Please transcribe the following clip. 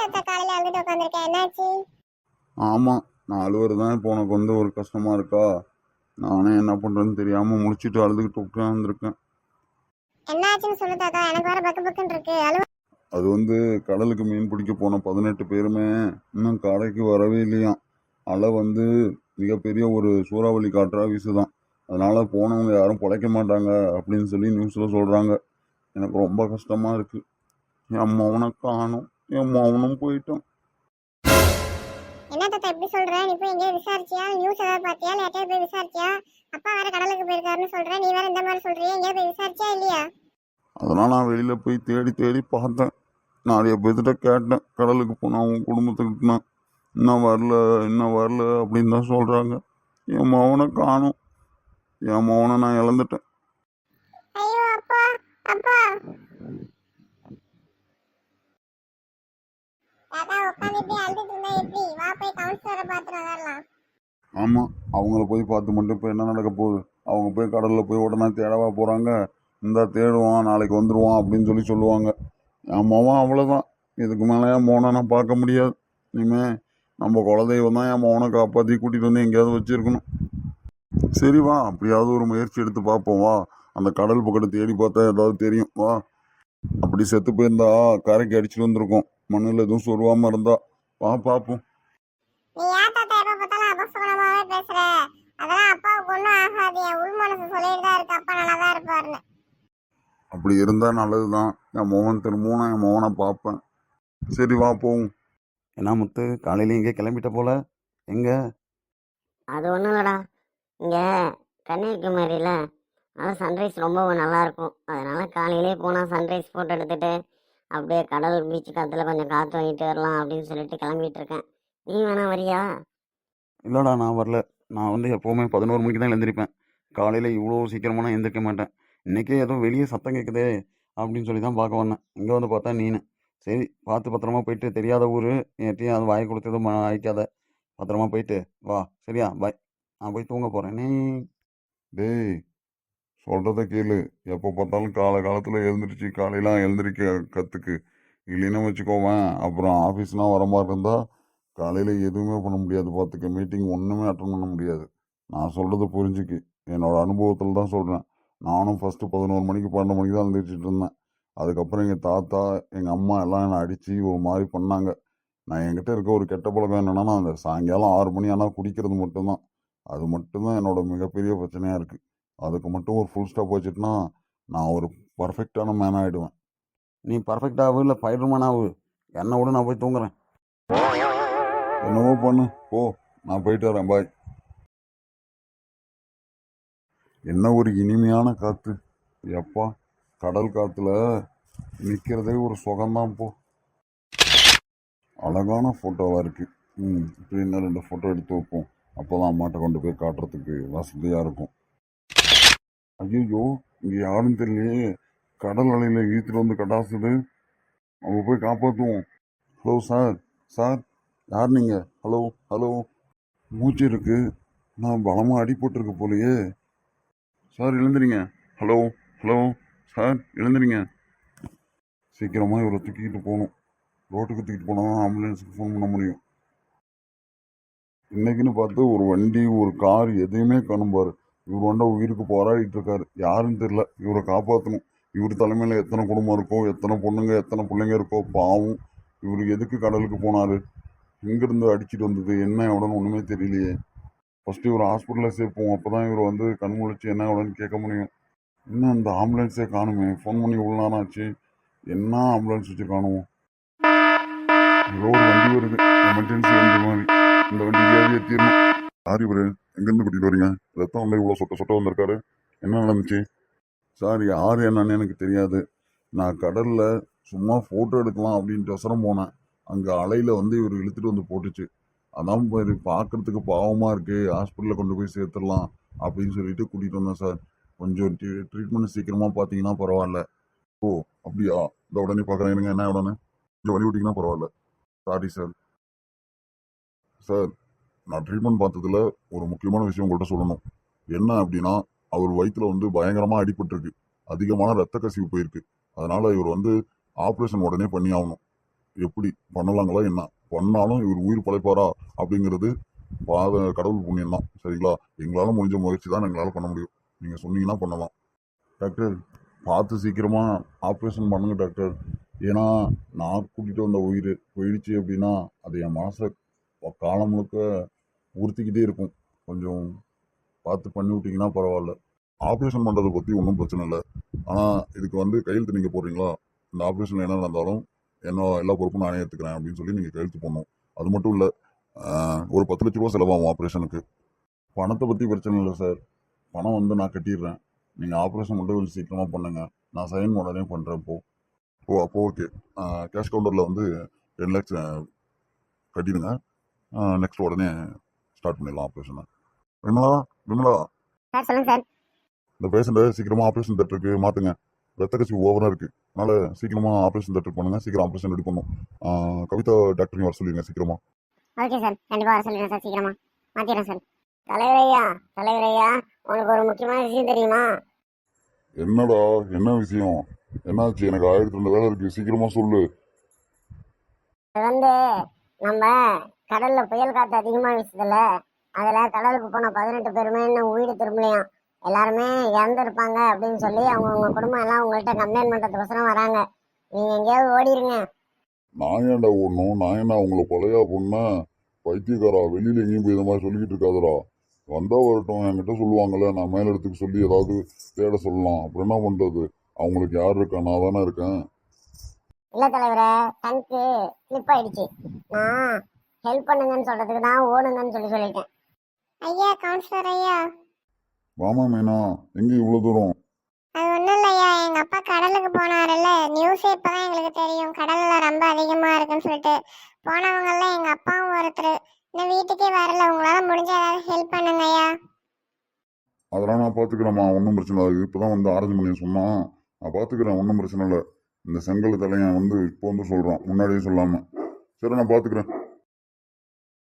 தாத்தா காலையில உட்காந்துருக்கேன் என்னாச்சு? ஆமாம் நான் அழுவுறது தான் இப்போ உனக்கு வந்து ஒரு கஷ்டமாக இருக்கா? நானே என்ன பண்ணுறேன்னு தெரியாமல் முடிச்சுட்டு அழுதுகிட்டு உட்காந்துருக்கேன் என்னாச்சுன்னு சொல்லு தாத்தா. எனக்கு வேற பக்கு பக்குன்னு இருக்கு. அழுவ அது வந்து கடலுக்கு மீன் பிடிக்க போன பதினெட்டு பேருமே இன்னும் கடைக்கு வரவே இல்லையாம் அலை வந்து மிகப்பெரிய ஒரு சூறாவளி காற்றா வீசுதான். அதனால போனவங்க யாரும் பிழைக்க மாட்டாங்க அப்படின்னு சொல்லி நியூஸில் சொல்கிறாங்க எனக்கு ரொம்ப கஷ்டமாக இருக்கு. என் மௌனை காணும். என் மௌனம் போயிட்டான் என்ன தாத்தா இப்படி சொல்ற? நீ போய் எங்கேயும் விசாரிச்சியா? நியூஸ் ஏதாவது இல்ல யார்ட்டையாவது போய் விசாரிச்சியா? அப்பா வேற கடலுக்கு போயிருக்காருன்னு சொல்ற. நீ வேற இந்த மாதிரி சொல்றியா. எங்கேயாவது போய் விசாரிச்சியா இல்லையா? அதெல்லாம் நான் வெளியில் போய் தேடி தேடி பார்த்தேன். நிறைய பேர்த்திட்ட கேட்டேன். கடலுக்கு போனேன் அவங்க குடும்பத்துக்கிட்டேன் இன்னும் வரல இன்னும் வரல அப்படின்னு தான் சொல்கிறாங்க என் மௌனை காணும். என் மௌனை நான் இழந்துட்டேன். ஐயோ அப்பா அப்பா. தாத்தா உட்காந்து இப்படி அழுதுட்டு இருந்தா எப்படி? வா போய் கவுன்சிலரை பார்த்துட்டு வரலாம் ஆமாம் அவங்கள போய் பார்த்து மட்டும் இப்போ என்ன நடக்க போகுது? அவங்க போய் கடலில் போய் உடனே தேடவா போகிறாங்க இந்த தேடுவான் நாளைக்கு வந்துடுவான் அப்படின்னு சொல்லி சொல்லுவாங்க. என் மகன் அவ்வளோதான் இதுக்கு மேலே என் மௌனை நான் பார்க்க முடியாது. இனிமே நம்ம குலதெய்வம் தான் என் மோனை காப்பாற்றி கூட்டிகிட்டு வந்து எங்கேயாவது வச்சுருக்கணும். சரி வா அப்படியாவது ஒரு முயற்சி எடுத்து பார்ப்போம். வா அந்த கடல் பக்கத்தை தேடி பார்த்தா ஏதாவது தெரியும். வா. அப்படி செத்து போயிருந்தா கரைக்கு அடிச்சுட்டு வந்திருக்கோம். மண்ணில் எதுவும் சொருவாமல் இருந்தா வா பார்ப்போம் நீ ஏன் தாத்தா எப்ப பார்த்தாலும் அபசகுணமாவே பேசுற? அதெல்லாம் அப்பாவுக்கு ஒன்றும் ஆகாது. என் உள் மனசு சொல்லிட்டு தான் இருக்கு. அப்பா நல்லா தான் இருப்பாருன்னு. அப்படி இருந்தால் நல்லது தான் என் மோகன் திரும்பவும் நான் என் மோகனை பார்ப்பேன். சரி வா போவோம். என்ன முத்து காலையில எங்கே கிளம்பிட்ட போல? எங்க? அது ஒன்றும் இல்லைடா. இங்கே கன்னியாகுமரியில் அதனால் சன்ரைஸ் ரொம்ப நல்லா இருக்கும். அதனால காலையிலே போனால் சன்ரைஸ் ஃபோட்டோ எடுத்துட்டு அப்படியே கடல் பீச்சு காற்றுல கொஞ்சம் காற்று வாங்கிட்டு வரலாம் அப்படின்னு சொல்லிட்டு கிளம்பிட்டு இருக்கேன் நீ வேணா வரியா? இல்லைடா நான் வரல. நான் வந்து எப்போவுமே பதினோரு மணிக்கு தான் எழுந்திருப்பேன். காலையில் இவ்வளோ சீக்கிரமாக எந்திரிக்க மாட்டேன். இன்றைக்கே ஏதோ வெளியே சத்தம் கேட்குதே அப்படின்னு சொல்லி தான் பார்க்க வந்தேன். இங்கே வந்து பார்த்தா நீனு. சரி பார்த்து பத்திரமா போயிட்டு தெரியாத ஊர் என்கிட்டயும் அது வாய் கொடுத்ததும் ஆயிக்காத பத்திரமா போயிட்டு வா. சரியா? பாய் நான் போய் தூங்க போகிறேன் நீ டேய். சொல்கிறத கேளு. எப்போ பார்த்தாலும் காலை காலத்தில் எழுந்திரிச்சு காலையெல்லாம் எழுந்திரிக்க கற்றுக்கு இல்லைன்னு வச்சுக்கோவேன் அப்புறம் ஆஃபீஸ்லாம் வர மாதிரி இருந்தால் காலையில் எதுவுமே பண்ண முடியாது பார்த்துக்க மீட்டிங் ஒன்றுமே அட்டன் பண்ண முடியாது. நான் சொல்கிறத புரிஞ்சுக்கு. என்னோடய அனுபவத்தில் தான் சொல்கிறேன் நானும் ஃபஸ்ட்டு பதினோரு மணிக்கு பன்னெண்டு மணிக்கு தான் எழுந்திரிச்சிட்டு இருந்தேன். அதுக்கப்புறம் எங்கள் தாத்தா எங்கள் அம்மா எல்லாம் என்னை அடித்து ஒரு மாதிரி பண்ணாங்க. நான் என்கிட்ட இருக்க ஒரு கெட்ட பழக்கம் என்னென்னா அந்த சாயங்காலம் ஆறு மணி ஆனால் குடிக்கிறது மட்டும்தான். அது மட்டும்தான் என்னோட மிகப்பெரிய பிரச்சனையாக இருக்குது அதுக்கு மட்டும் ஒரு ஃபுல் ஸ்டாப் வச்சுட்டுனா நான் ஒரு பர்ஃபெக்டான மேன் ஆகிடுவேன் நீ பர்ஃபெக்டாகு இல்லை ஃபைடர்மேன் ஆகு என்னை விட நான் போய் தூங்குறேன். என்னவோ பண்ணு போ நான் போயிட்டு வரேன் பாய் என்ன ஒரு இனிமையான காற்று எப்பா கடல் காற்றுல நிற்கிறதே ஒரு சுகம்தான் போ. அழகான ஃபோட்டோவாக இருக்குது ம் இப்படி இன்னும் ரெண்டு ஃபோட்டோ எடுத்து வைப்போம். அப்போ தான் அம்மாட்ட கொண்டு போய் காட்டுறதுக்கு வசதியாக இருக்கும். ஐயோ இங்கே யாரும் தெரியலையே. கடல் அலையில் ஈத்துட்டு வந்து கட்டாசுடு அவங்க போய் காப்பாற்றுவோம் ஹலோ சார். சார் யார் நீங்கள் ஹலோ ஹலோ. மூச்சு இருக்கு. நான் பலமாக அடிபட்டுருக்கு போலையே. சார் எழுந்துறீங்க ஹலோ ஹலோ. சார் எழுந்துறீங்க சீக்கிரமாக இவரை தூக்கிக்கிட்டு போகணும். ரோட்டுக்கு தூக்கிட்டு போனால் தான் ஆம்புலன்ஸுக்கு ஃபோன் பண்ண முடியும். இன்னைக்குன்னு பார்த்து ஒரு வண்டி ஒரு கார் எதையுமே காணும் பாரு. இவர் வண்டா உயிருக்கு போராடிட்டு இருக்காரு யாருன்னு தெரியல. இவரை காப்பாற்றணும் இவர் தலைமையில் எத்தனை குடும்பம் இருக்கோ எத்தனை பொண்ணுங்க எத்தனை பிள்ளைங்க இருக்கோ பாவம். இவர் எதுக்கு கடலுக்கு போனாரு? எங்கேருந்து அடிச்சிட்டு வந்தது? என்ன எவ்வளோன்னு ஒன்றுமே தெரியலையே. ஃபஸ்ட்டு இவர் ஹாஸ்பிட்டலில் சேர்ப்போம் அப்போ தான் இவர் வந்து கண் முழிச்சு என்ன எவ்வளோன்னு கேட்க முடியும். இன்னும் அந்த ஆம்புலன்ஸே காணுமே. ஃபோன் பண்ணி இவ்வளோ நேரம் ஆச்சு. என்ன ஆம்புலன்ஸ் வச்சு காணுவோம்? ஏதோ ஒரு வண்டி வருது. எமர்ஜென்சி வண்டி மாதிரி. இந்த வண்டி ஏறி ஏற்றிடணும் சாரி பிரேன் எங்கேருந்து கூட்டிகிட்டு வரீங்க? ரத்தம் உள்ள இவ்வளோ சொட்ட சொட்ட வந்திருக்காரு. என்ன நடந்துச்சு? சார் யார் என்னன்னு எனக்கு தெரியாது. நான் கடலில் சும்மா ஃபோட்டோ எடுக்கலாம் அப்படின்ட்டு அவசரம் போனேன். அங்கே அலையில் வந்து இவர் இழுத்துட்டு வந்து போட்டுச்சு. அதான் பாரு பார்க்கறதுக்கு பாவமாக இருக்குது ஹாஸ்பிட்டலில் கொண்டு போய் சேர்த்துடலாம் அப்படின்னு சொல்லிட்டு கூட்டிகிட்டு வந்தேன் சார். கொஞ்சம் ட்ரீட்மெண்ட் சீக்கிரமாக பார்த்தீங்கன்னா பரவாயில்ல. ஓ அப்படியா? இந்த உடனே பார்க்குறேன். இருங்க என்ன உடனே கொஞ்சம் வழி விட்டிங்கன்னா பரவாயில்ல. சாரி சார் சார் நான் ட்ரீட்மெண்ட் பார்த்ததுல ஒரு முக்கியமான விஷயம் உங்கள்கிட்ட சொல்லணும். என்ன அப்படின்னா அவர் வயிற்றுல வந்து பயங்கரமாக அடிபட்டிருக்கு. அதிகமான ரத்த கசிவு போயிருக்கு. அதனால் இவர் வந்து ஆப்ரேஷன் உடனே பண்ணி ஆகணும். எப்படி? பண்ணலாங்களா என்ன? பண்ணாலும் இவர் உயிர் பழைப்பாரா? அப்படிங்கிறது பாத கடவுள் புண்ணியம் தான். சரிங்களா? எங்களால் முடிஞ்ச முயற்சி தான் எங்களால் பண்ண முடியும். நீங்கள் சொன்னீங்கன்னா பண்ணலாம். டாக்டர் பார்த்து சீக்கிரமாக ஆப்ரேஷன் பண்ணுங்க டாக்டர். ஏன்னா நான் கூட்டிகிட்டு வந்த உயிர் போயிடுச்சு அப்படின்னா அது என் மனசை காலம் முழுக்க உறுத்திக்கிட்டே இருக்கும். கொஞ்சம் பார்த்து பண்ணி விட்டிங்கன்னா பரவாயில்ல. ஆப்ரேஷன் பண்ணுறதை பற்றி ஒன்றும் பிரச்சனை இல்லை. ஆனால் இதுக்கு வந்து கையெழுத்து நீங்கள் போடுறீங்களா? இந்த ஆப்ரேஷன் என்ன நடந்தாலும் என்ன எல்லா பொறுப்பும் நானே ஏற்றுக்கிறேன் அப்படின்னு சொல்லி நீங்கள் கையெழுத்து போடணும். அது மட்டும் இல்லை ஒரு பத்து லட்ச ரூபா செலவாகும் ஆப்ரேஷனுக்கு பணத்தை பற்றி பிரச்சனை இல்லை சார் பணம் வந்து நான் கட்டிடுறேன். நீங்கள் ஆப்ரேஷன் மட்டும் கொஞ்சம் சீக்கிரமாக பண்ணுங்கள் நான் சைன் உடனே பண்ணுறேன் இப்போ ஓ அப்போ ஓகே கேஷ் கவுண்டரில் வந்து டென் லேக்ஸ் கட்டிடுங்க. நெக்ஸ்ட் உடனே ஸ்டார்ட் பண்ணிடலாம் ஆப்ரேஷனை விமலா விமலா. சார் சொல்லுங்க சார். இந்த பேஷண்ட்டை சீக்கிரமாக ஆப்ரேஷன் தேட்டருக்கு மாற்றுங்க ரத்த கசிவு ஓவராக இருக்குது அதனால் சீக்கிரமாக ஆப்ரேஷன் தேட்டருக்கு பண்ணுங்கள் சீக்கிரம் ஆப்ரேஷன் ரெடி பண்ணும் கவிதா டாக்டரையும் வர சொல்லிடுங்க சீக்கிரமாக ஓகே சார். கண்டிப்பாக வர சொல்லுங்கள் சார் சீக்கிரமா. மாற்றிடுறேன் சார். தலைவர் ஐயா தலைவர் ஐயா உனக்கு ஒரு முக்கியமான விஷயம் தெரியுமா? என்னடா? என்ன விஷயம்? என்னாச்சு? எனக்கு ஆயிரத்தி ரெண்டு வேலை இருக்குது சீக்கிரமாக சொல்லு. வந்து நம்ம கடல்ல புயல் காத்து அதிகமா வீசுதுல்ல அதுல கடலுக்கு போன பதினெட்டு பேருமே இன்னும் வீடு திரும்பலையாம். எல்லாருமே இறந்துருப்பாங்க அப்படின்னு சொல்லி அவங்க உங்க குடும்பம் எல்லாம் உங்கள்கிட்ட கம்ப்ளைண்ட் பண்றதுக்கோசரம் வராங்க. நீங்க எங்கேயாவது ஓடிருங்க. நான் ஏன்டா ஓடணும் நான் என்ன அவங்கள கொலையா பொண்ணேன் பைத்தியக்காரா வெளியில் எங்கேயும் போய் இந்த மாதிரி சொல்லிக்கிட்டு இருக்காதடா. வந்தா வரட்டும் என்கிட்ட சொல்லுவாங்கல்ல நான் மேல் இடத்துக்கு சொல்லி ஏதாவது தேட சொல்லலாம். அப்புறம் என்ன பண்ணுறது அவங்களுக்கு யார் இருக்கா? நான் தானே இருக்கேன். இல்ல தலைவரே டங்க்கு ஸ்லிப் ஆயிடுச்சு. நான் ஹெல்ப் பண்ணுங்கன்னு சொல்றதுக்கு தான் ஓடுங்கன்னு சொல்லி சொல்லிட்டேன். ஐயா கவுன்சிலர் ஐயா. வாமா மீனா. எங்கே இவ்வளோ தூரம்? அது ஒன்றும் இல்லையா எங்கள் அப்பா கடலுக்கு போனாருல்ல. நியூஸே இப்போ தான் எங்களுக்கு தெரியும். கடலில் ரொம்ப அதிகமாக இருக்குன்னு சொல்லிட்டு. போனவங்கெல்லாம் எங்கள் அப்பாவும் ஒருத்தர். இன்னும் வீட்டுக்கே வரல. உங்களால் முடிஞ்ச ஏதாவது ஹெல்ப் பண்ணுங்க ஐயா. அதெல்லாம் நான் பார்த்துக்கிறேம்மா ஒன்றும் பிரச்சனை இல்லை. இப்போ தான் வந்து அரேஞ்ச் பண்ணி சொன்னான் நான் பார்த்துக்கிறேன் ஒன்றும் பிரச்சனை இல்லை. இந்த செங்கல் தலையன் வந்து இப்போ வந்து சொல்கிறான் முன்னாடியே சொல்லாமல் சரி நான் பார்த்துக்கிறேன்